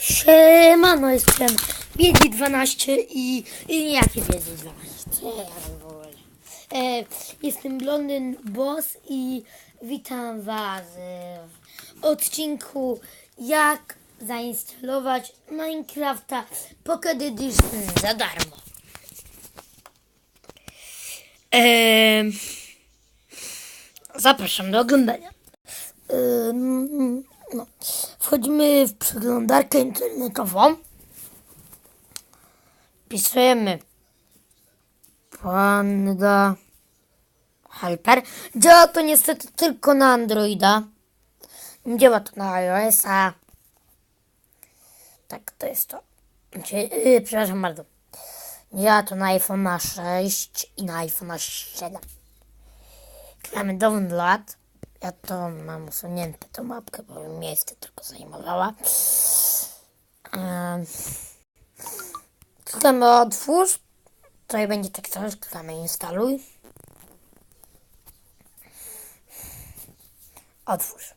Siemano, jestem Biedzi 12 i, i jakie Biedzi 12? Co ja w ogóle? E, jestem Blondyn Boss i witam Was w odcinku jak zainstalować Minecrafta Pocket Edition za darmo. Em, zapraszam do oglądania. Em, no. Wchodzimy w przeglądarkę internetową. Pisujemy Panda Hyper. Działa to niestety tylko na Androida. Nie działa to na iOS-a. Tak, to jest to. Yy, przepraszam bardzo. Działa to na iPhone 6 i na iPhone 7. Klikamy download. Ja to mam usunięte tą mapkę, bo mi miejsce tylko zajmowała. Klikamy otwórz. Tutaj będzie tak coś. Klikamy instaluj. Otwórz.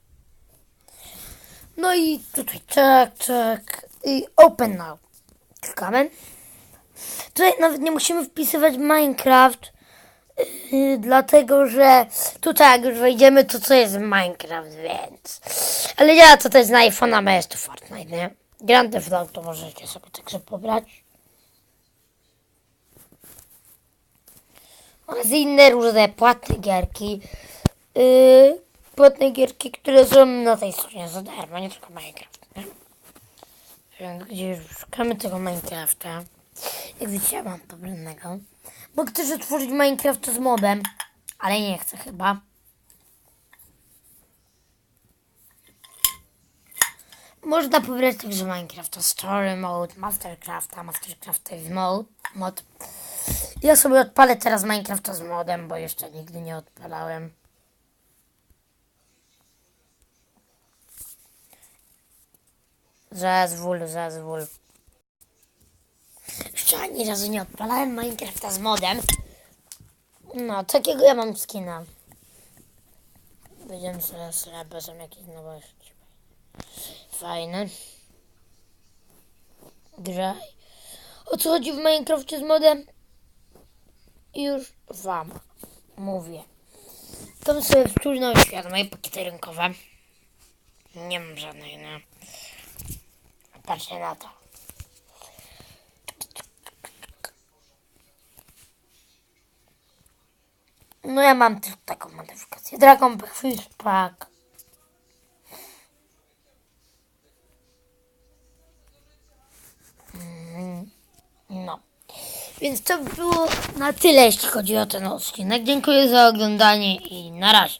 No i tutaj czek, czek i open now. Klikamy. Tutaj nawet nie musimy wpisywać Minecraft. Yy, dlatego, że tutaj jak już wejdziemy, to co jest Minecraft, więc... Ale ja to też na iPhone'a, bo jest to Fortnite, nie? Grand Theft Auto możecie sobie także pobrać. Oraz inne różne płatne gierki. Yy, płatne gierki, które są na tej stronie za darmo, nie tylko Minecraft, nie? Więc Gdzie już szukamy tego Minecrafta. Jak widzicie, mam pobranego. Mogę też otworzyć Minecraft z modem, ale nie chcę chyba. Można pobrać także Minecrafta Story Mode, Mastercrafta, Mastercrafta Mode. Mod. Ja sobie odpalę teraz Minecrafta z modem, bo jeszcze nigdy nie odpalałem. Zezwól, zezwól. Jeszcze ani razu nie odpalałem Minecrafta z modem. No, takiego ja mam skina. Będziemy sobie sobie są jakieś nowości. Fajne. Graj. O co chodzi w Minecrafcie z modem? Już wam mówię. Tam sobie wtórne świat, moje pakiety rynkowe. Nie mam żadnej, no. Patrzcie na to. No ja mam też taką modyfikację. Dragon Fish Pack. Mm, No. Więc to by było na tyle, jeśli chodzi o ten odcinek. Dziękuję za oglądanie i na razie.